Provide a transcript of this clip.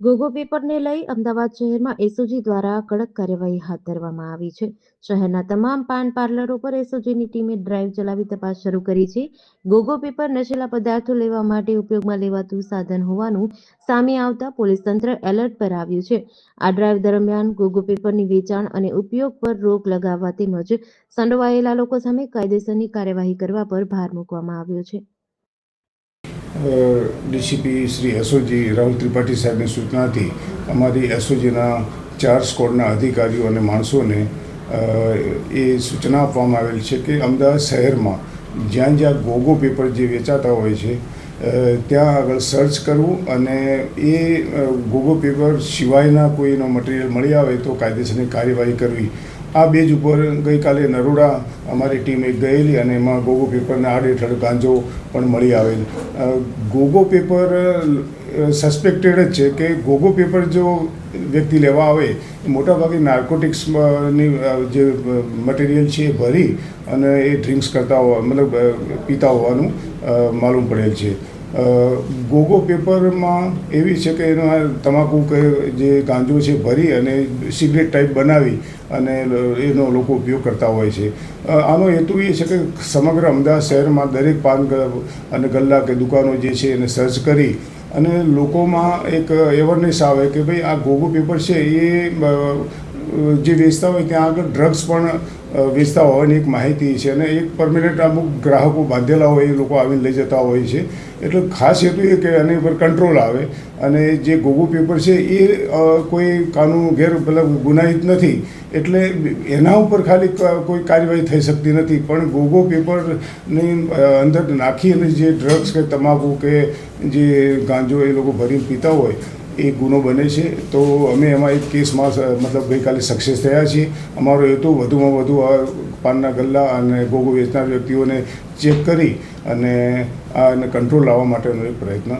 ગોગો પેપરને લઈ અમદાવાદ શહેરમાં એસઓજી દ્વારા કડક કાર્યવાહી હાથ ધરવામાં આવી છે. શહેરના તમામ પાન પાર્લરો પર એસઓજીની ટીમે ડ્રાઈવ ચલાવી તપાસ શરૂ કરી છે. ગોગો પેપર નશીલા પદાર્થો લેવા માટે ઉપયોગમાં લેવાતું સાધન હોવાનું સામે આવતા પોલીસ તંત્ર એલર્ટ પર આવ્યું છે. આ ડ્રાઈવ દરમિયાન ગોગો પેપરની વેચાણ અને ઉપયોગ પર રોક લગાવવા તેમજ સંડોવાયેલા લોકો સામે કાયદેસરની કાર્યવાહી કરવા પર ભાર મૂકવામાં આવ્યો છે. ડીસીપી શ્રી એસઓજી રાહુલ ત્રિપાઠી સાહેબની સૂચનાથી અમારી એસઓજીના ચાર સ્કોડના અધિકારીઓ અને માણસોને એ સૂચના આપવામાં આવેલ છે કે અમદાવાદ શહેરમાં જ્યાં જ્યાં ગોગો પેપર જે વેચાતા હોય છે ત્યાં આગળ સર્ચ કરવું અને એ ગોગો પેપર સિવાયના કોઈનો મટીરિયલ મળી આવે તો કાયદેસરની કાર્યવાહી કરવી આ બેજ ઉપર ગઈકાલે નરોડા અમારી ટીમ ગયેલી અને એમાં ગોગો પેપરના આડ હેઠળ ગાંજો પણ મળી આવેલ. ગોગો પેપર સસ્પેક્ટેડ જ છે કે ગોગો પેપર જો વ્યક્તિ લેવા આવે મોટાભાગે નાર્કોટિક્સની જે મટીરિયલ છે એ ભરી અને એ ડ્રિંક્સ કરતા હોવા, મતલબ પીતા હોવાનું માલુમ પડેલ છે. ગોગો પેપરમાં એવી છે કે એનો તમાકુ કે જે ગાંજો છે ભરી અને સિગરેટ ટાઈપ બનાવી અને એનો લોકો ઉપયોગ કરતા હોય છે. આનો હેતુ એ છે કે સમગ્ર અમદાવાદ શહેરમાં દરેક પાન અને ગલ્લા કે દુકાનો જે છે એને સર્ચ કરી અને લોકોમાં એક અવેરનેસ આવે કે ભાઈ આ ગોગો પેપર છે એ જે વેચતા હોય ત્યાં આગળ ડ્રગ્સ પણ વેચતા હોવાની એક માહિતી છે અને એક પરમિનન્ટ અમુક ગ્રાહકો બાંધેલા હોય એ લોકો આવીને લઈ જતા હોય છે. એટલે ખાસ હેતુ એ કે એની ઉપર કંટ્રોલ આવે અને જે ગોગો પેપર છે એ કોઈ કાનૂન ગેર મતલબ ગુનાહિત નથી. એટલે એના ઉપર ખાલી કોઈ કાર્યવાહી થઈ શકતી નથી. પણ ગોગો પેપરની અંદર નાખી અને જે ડ્રગ્સ કે તમાકુ કે જે ગાંજો એ લોકો ભરીને પીતા હોય એ ગુનો બને છે, તો અમે એમાં એક કેસમાં મતલબ ગઈકાલે સક્સેસ થયા છીએ. અમારો હેતુ વધુમાં વધુ આ પાનના ગલ્લા અને ગોગો વેચનાર વ્યક્તિઓને ચેક કરી અને આને કંટ્રોલ લાવવા માટેનો એક પ્રયત્ન